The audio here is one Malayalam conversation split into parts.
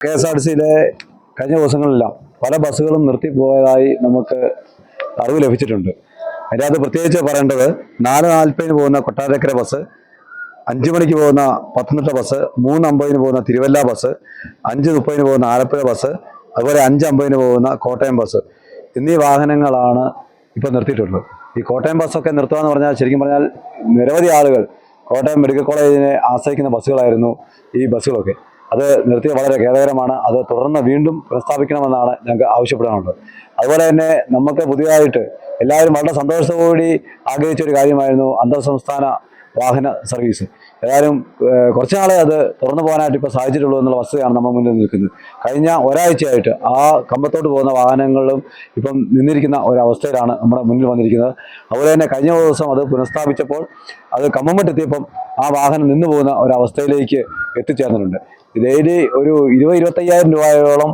കെ എസ് ആർ ടി സിയിലെ കഴിഞ്ഞ ദിവസങ്ങളിലെല്ലാം പല ബസ്സുകളും നിർത്തിപ്പോയതായി നമുക്ക് അറിവ് ലഭിച്ചിട്ടുണ്ട്. അതിനകത്ത് പ്രത്യേകിച്ച് പറയേണ്ടത് നാല് നാൽപ്പതിന് പോകുന്ന കൊട്ടാരക്കര ബസ് അഞ്ച് മണിക്ക് പോകുന്ന പത്തനംതിട്ട ബസ് മൂന്ന് അമ്പതിന് പോകുന്ന തിരുവല്ല ബസ് അഞ്ച് മുപ്പതിന് പോകുന്ന ആലപ്പുഴ ബസ് അതുപോലെ അഞ്ച് അമ്പതിന് പോകുന്ന കോട്ടയം ബസ് എന്നീ വാഹനങ്ങളാണ് ഇപ്പോൾ നിർത്തിയിട്ടുള്ളത്. ഈ കോട്ടയം ബസ്സൊക്കെ നിർത്തുക എന്ന് പറഞ്ഞാൽ ശരിക്കും പറഞ്ഞാൽ നിരവധി ആളുകൾ കോട്ടയം മെഡിക്കൽ കോളേജിനെ ആശ്രയിക്കുന്ന ബസ്സുകളായിരുന്നു ഈ ബസ്സുകളൊക്കെ. അത് നിർത്തിയ വളരെ ഖേദകരമാണ്. അത് തുടർന്ന് വീണ്ടും പ്രസ്താവിക്കണമെന്നാണ് ഞങ്ങൾക്ക് ആവശ്യപ്പെടാനുള്ളത്. അതുപോലെ തന്നെ നമുക്ക് പുതിയതായിട്ട് എല്ലാവരും വളരെ സന്തോഷത്തോടുകൂടി ആഗ്രഹിച്ച ഒരു കാര്യമായിരുന്നു അന്തർ സംസ്ഥാന വാഹന സർവീസ്. ഏതായാലും കുറച്ച് നാളെ അത് തുറന്നു പോകാനായിട്ട് ഇപ്പോൾ സാധിച്ചിട്ടുള്ളൂ എന്നുള്ള വസ്തുതയാണ് നമ്മൾ മുന്നിൽ നിൽക്കുന്നത്. കഴിഞ്ഞ ഒരാഴ്ചയായിട്ട് ആ കമ്പത്തോട്ട് പോകുന്ന വാഹനങ്ങളും ഇപ്പം നിന്നിരിക്കുന്ന ഒരവസ്ഥയിലാണ് നമ്മുടെ മുന്നിൽ വന്നിരിക്കുന്നത്. അതുപോലെ തന്നെ കഴിഞ്ഞ ദിവസം അത് പുനഃസ്ഥാപിച്ചപ്പോൾ അത് കമ്പമട്ടെത്തിയപ്പം ആ വാഹനം നിന്നു പോകുന്ന ഒരവസ്ഥയിലേക്ക് എത്തിച്ചേർന്നിട്ടുണ്ട്. ഡെയിലി ഒരു ഇരുപത് ഇരുപത്തയ്യായിരം രൂപയോളം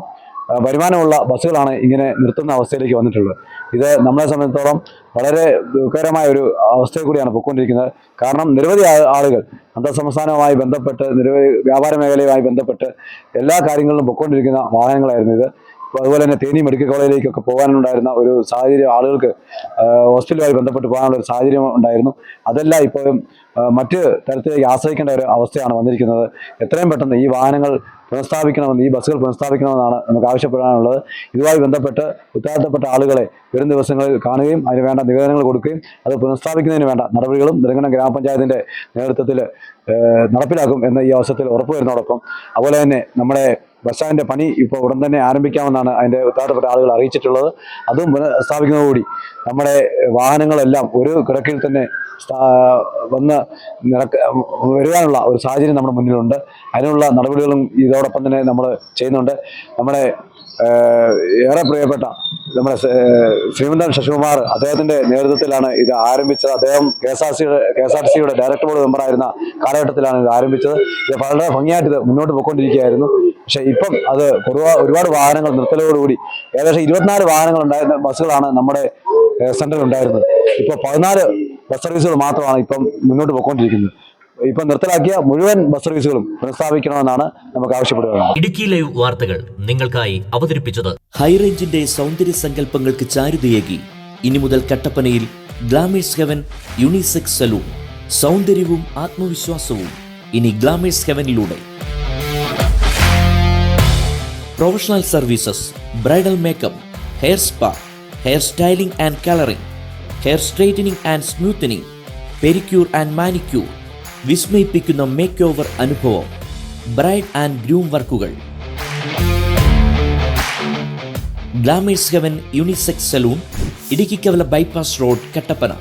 വരുമാനമുള്ള ബസ്സുകളാണ് ഇങ്ങനെ നിർത്തുന്ന അവസ്ഥയിലേക്ക് വന്നിട്ടുള്ളത്. ഇത് നമ്മളെ സംബന്ധിച്ചിടത്തോളം വളരെ ദുഃഖകരമായ ഒരു അവസ്ഥയിൽ കൂടിയാണ് പൊയ്ക്കൊണ്ടിരിക്കുന്നത്. കാരണം നിരവധി ആളുകൾ അന്തർസംസ്ഥാനവുമായി ബന്ധപ്പെട്ട് നിരവധി വ്യാപാര മേഖലയുമായി ബന്ധപ്പെട്ട് എല്ലാ കാര്യങ്ങളിലും പൊയ്ക്കൊണ്ടിരിക്കുന്ന വാഹനങ്ങളായിരുന്നു ഇത്. അതുപോലെ തന്നെ തേനി മെഡിക്കൽ കോളേജിലേക്കൊക്കെ പോകാനുണ്ടായിരുന്ന ഒരു സാഹചര്യം ആളുകൾക്ക് ഹോസ്പിറ്റലുമായി ബന്ധപ്പെട്ട് പോകാനുള്ള ഒരു സാഹചര്യം ഉണ്ടായിരുന്നു. അതെല്ലാം ഇപ്പോഴും മറ്റ് തരത്തിലേക്ക് ആശ്രയിക്കേണ്ട ഒരു അവസ്ഥയാണ് വന്നിരിക്കുന്നത്. എത്രയും പെട്ടെന്ന് ഈ വാഹനങ്ങൾ പുനഃസ്ഥാപിക്കണമെന്ന് ഈ ബസ്സുകൾ പുനഃസ്ഥാപിക്കണമെന്നാണ് നമുക്ക് ആവശ്യപ്പെടാനുള്ളത്. ഇതുമായി ബന്ധപ്പെട്ട് ഉത്തരവാദിത്തപ്പെട്ട ആളുകളെ വരും ദിവസങ്ങളിൽ കാണുകയും അതിന് വേണ്ട നിവേദനങ്ങൾ കൊടുക്കുകയും അത് പുനഃസ്ഥാപിക്കുന്നതിന് വേണ്ട നടപടികളും നെടുങ്കണ്ടം ഗ്രാമപഞ്ചായത്തിന്റെ നേതൃത്വത്തിൽ നടപ്പിലാക്കും എന്ന് ഈ അവസരത്തിൽ ഉറപ്പുവരുന്നതോടൊപ്പം അതുപോലെ തന്നെ നമ്മുടെ ബസ് പണി ഇപ്പോൾ ഉടൻ തന്നെ ആരംഭിക്കാമെന്നാണ് അതിന്റെ ഉത്തരവാദിത്തപ്പെട്ട ആളുകൾ അറിയിച്ചിട്ടുള്ളത്. അതും പുനഃസ്ഥാപിക്കുന്നതോടുകൂടി നമ്മുടെ വാഹനങ്ങളെല്ലാം ഒരു കിടക്കിൽ തന്നെ വന്ന് നിറക്ക വരുവാനുള്ള ഒരു സാഹചര്യം നമ്മുടെ മുന്നിലുണ്ട്. അതിനുള്ള നടപടികളും ഇതോടൊപ്പം തന്നെ നമ്മൾ ചെയ്യുന്നുണ്ട്. നമ്മുടെ ഏറെ പ്രിയപ്പെട്ട നമ്മുടെ ശ്രീമന്തൻ ശശികുമാർ അദ്ദേഹത്തിന്റെ നേതൃത്വത്തിലാണ് ഇത് ആരംഭിച്ചത്. അദ്ദേഹം കെ എസ് ആർ സിയുടെ കെ എസ് ആർ സിയുടെ ഡയറക്ടർ ബോർഡ് മെമ്പറായിരുന്ന കാലഘട്ടത്തിലാണ് ഇത് ആരംഭിച്ചത്. ഇത് വളരെ ഭംഗിയായിട്ട് ഇത് മുന്നോട്ട് പോയിക്കൊണ്ടിരിക്കുകയായിരുന്നു. പക്ഷേ ഇപ്പം അത് ഒരുപാട് വാഹനങ്ങൾ നിർത്തലോടുകൂടി ഏകദേശം ഇരുപത്തിനാല് വാഹനങ്ങൾ ഉണ്ടായിരുന്ന ബസ്സുകളാണ് നമ്മുടെ സെന്ററിൽ ഉണ്ടായിരുന്നത്. ഇപ്പോൾ പതിനാല് ബസ് സർവീസുകൾ മാത്രമാണ് ഇപ്പം മുന്നോട്ട് പോയിക്കൊണ്ടിരിക്കുന്നത്. ഇപ്പം നിർത്തലാക്കിയ മുഴുവൻ ബസ് സർവീസുകളും പുനഃസ്ഥാപിക്കണമെന്നാണ് നമുക്ക് ആവശ്യപ്പെടുന്നത്. ഇടുക്കി ലൈവ് വാർത്തകൾ നിങ്ങൾക്കായി അവതരിപ്പിച്ചത്. ഹൈറേഞ്ചിന്റെ സൗന്ദര്യ സങ്കല്പങ്ങൾക്ക് ചാരുതയേകി. ഇനി മുതൽ കട്ടപ്പനയിൽ ഗ്ലാമേഴ്സ് ഹെവൻ യുണിസെക്സ് സലൂൺ. സൗന്ദര്യവും ആത്മവിശ്വാസവും ഇനി glamours ഹെവനിലൂടെ. Professional services bridal makeup hair spa hair styling and colouring hair straightening and smoothening pedicure and manicure വിസ്മയിപ്പിക്കുന്ന make over അനുഭവം. ബ്രൈഡ് ആൻഡ് ഗ്രൂം വർക്കുകൾ. Glamours heaven unisex salon Idukki Kavala bypass road Kattappana.